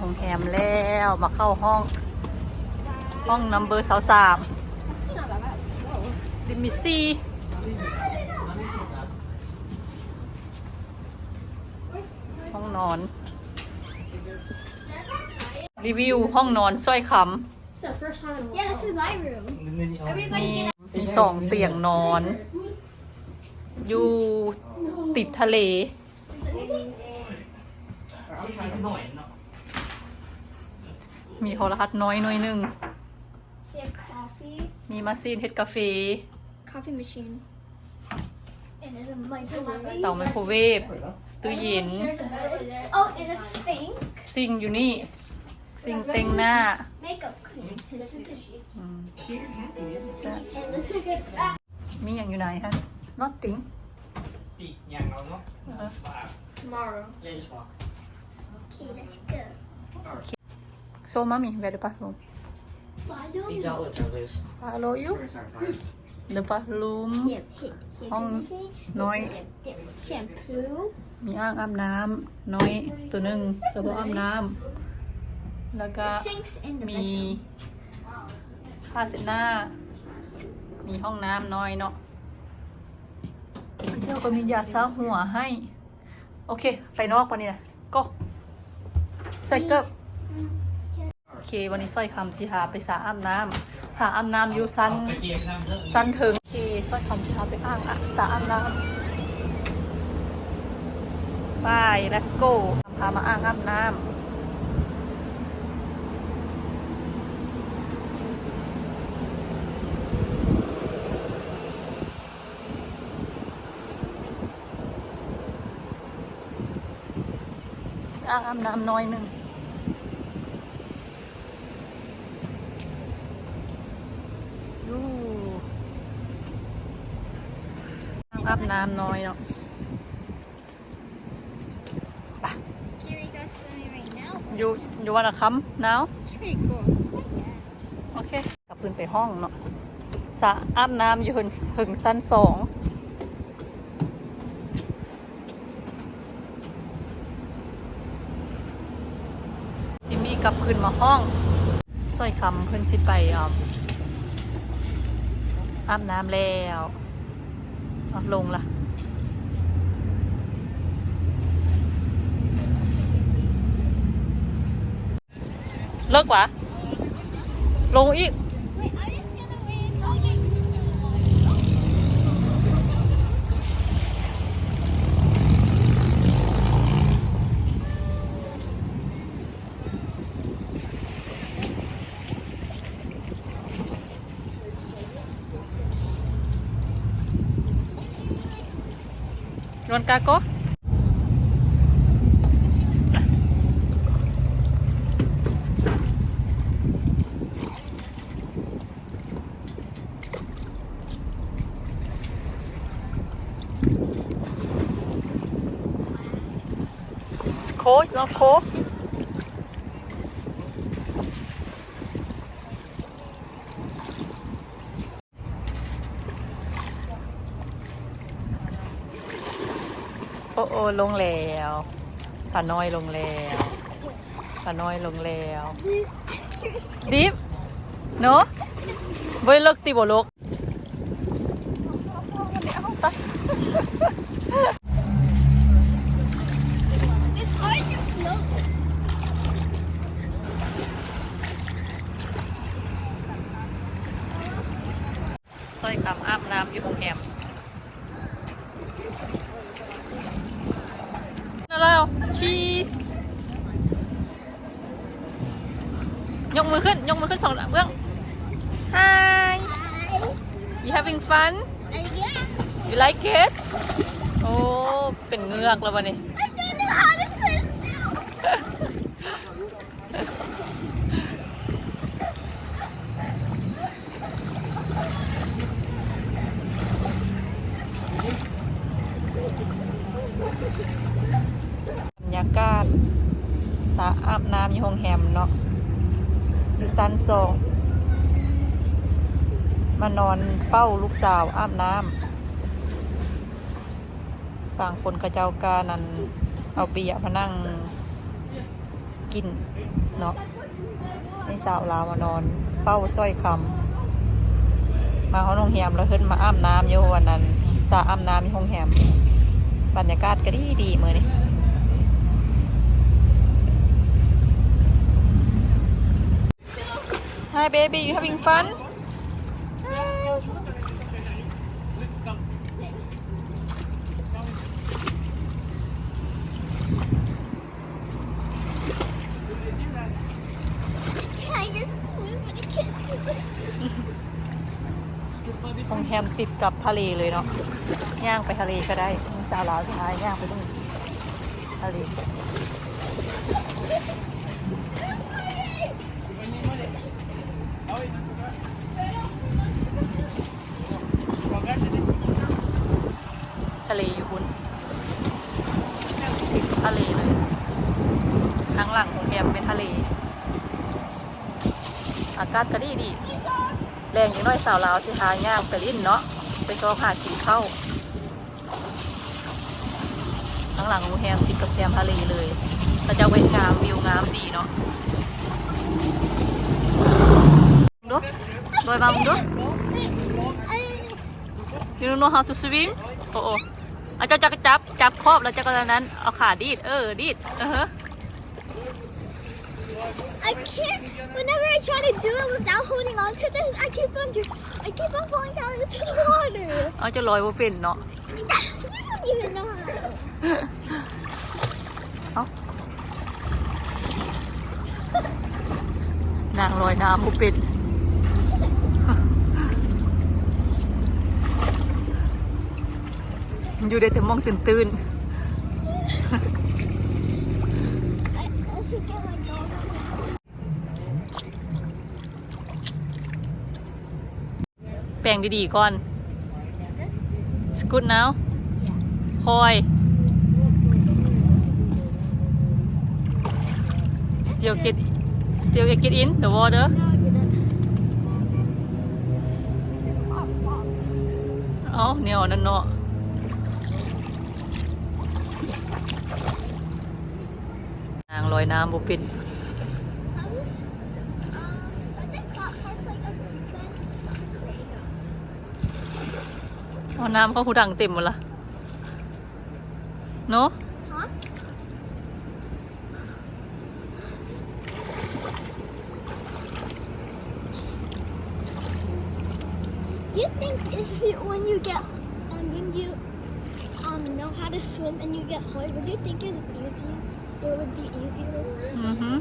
โรงแรมแล้วมาเข้าห้อง ห้องนัมเบอร์สาวสามดิมิซี่ห้องนอน รีวิวห้องนอนสร้อยค It's the first time in a while. Yeah, this is my room. ำมีมีสองเตียงนอน อยู่ติดทะเล มีโทรทัศน์น้อยหน่อยหนึง They have coffee, มีมาซีนเฮ็ดกาแฟ coffee machine, and there's a microwave. เตาไมโครเวฟตู้เย็น Oh, and a sink. ซิงอยู่นี่ ซิงเต็งหน้า Makeup clean. And this is it. Ah, มีอย่างอยู่ไหนฮะ nothing อีกอย่างเราเนาะ Tomorrow. Yeah, just walk. okay, let's go. so mommy where the bathroom Follow These me. outlets are loose. follow you Where's our fire? the bathroom Yep, hit, hit, Hong hit, nói. hit, hit, Shampoo. มีอ่างอาบน้ำน้อยตัวหนึ่งสบู่อาบน้ำแล้วก็ The sinks in the มี bedroom. ผ้าเช็ดหน้า มีห้องน้ำน้อยเนาะเจ้าก็มียาซาหัวให้ โอเค ไปนอกวันนี้นะก็ใส่เกิบโอ เค วันนี้สร้อยคำสิหาไปสาอาบน้ำสาอาบน้ำอยู่สั้นสั้นถึงโอเคสร้อยคำสิหาไปอ่างอะสาอาบน้ำไป let's go พามาอ่างอาบน้ำอ่างอาบน้ำน้อยหนึ่งดูอ่างอาบ น้ำน้อยเนาะ Kiri goes swimming right now. อยู่อยู่วันละคำ now It's pretty cool. โอเคกลับพื้นไปห้องเนาะสระอาบน้ำอยู่หึงหึงสั้นสองจิมมี่กลับคืนมาห้องสร้อยคำเพิ่นสิไปอ่าอาบน้ำแล้วเอา ลงละเลิกวะลงอีก Wait, I'm just gonna wait until I get used to the water. รอนกาโก โอ้ลงแล้วป่าน้อยลงแล้วป่าน้อยลงแล้วดิฟเนาะเว้ยเลิกตีบ่ลกตาย It's hard to float. สร้อยคำอาบน้ำอยู่โรงแรมแล้วชีส ยกมือขึ้น ยกมือขึ้นสองเบื้อง Hi you having fun You like it โอ้ เป็นเงือกแล้ววันนี้ บรรยากาศสระอาบน้ำอยู่โรงแรมเนาะ อยู่ซันสองมานอนเฝ้าลูกสาวอาบน้ำบางคนก็เจ้ากานั้นเอาเบียร์มานั่งกินเนาะนี่สาวลาวมานอนเฝ้าสร้อยคำมาห้องโรงแรมแล้วขึ้นมาอาบน้ำอยู่วันนั้นสาอาบน้ำที่ห้องแรมบรรยากาศก็ดีดีๆมือนี่ Hi baby you having fun Hi. ของแรมติดกับทะเลเลยเนาะย่างไปทะเลก็ได้สาวลาวสุดท้ายย่างไปตรงทะเละเลอยู่บนติดทะเลเลยข้างหลังโรงแรมเป็นทะเล อากาศก็ดีดี แรงอย่างน้อยสาวลาวสิหาย่างไปลิ้นเนาะ ไปซอกหากินข้าวข้างหลังโรงแรมติดกับแคมทะเลเลยก็จะเวทงามวิวงามดีเนาะดูโดยบางดู I you don't know how to swim โอ้โอ้ เอาเจ้าจักจับจับครอบแล้วเจ้าก็นั้นเอาขาดีดเออดีดเออฮะ I can't. Whenever I try to do it without holding on to this, I keep on do- I keep on falling down into the water. เอาเจะลอยว่าเป็นเนาะ you don't even know how. นางลอยน้ำบ่เป็น อยู่ได้แต่มองตื่นตื่นแปลงดีๆก่อน สกูตนาวคอย still get still get in the water อาเนี่ยนั่นเนาะนาง ลอยน้ำบ่เป็นเอาน้ำเข้าหูดังเต็มหมดละเนาะ think if you, when you get, um, when you, um, know how to swim and you get hard, would you think it was easy? It would be easier? อือหือ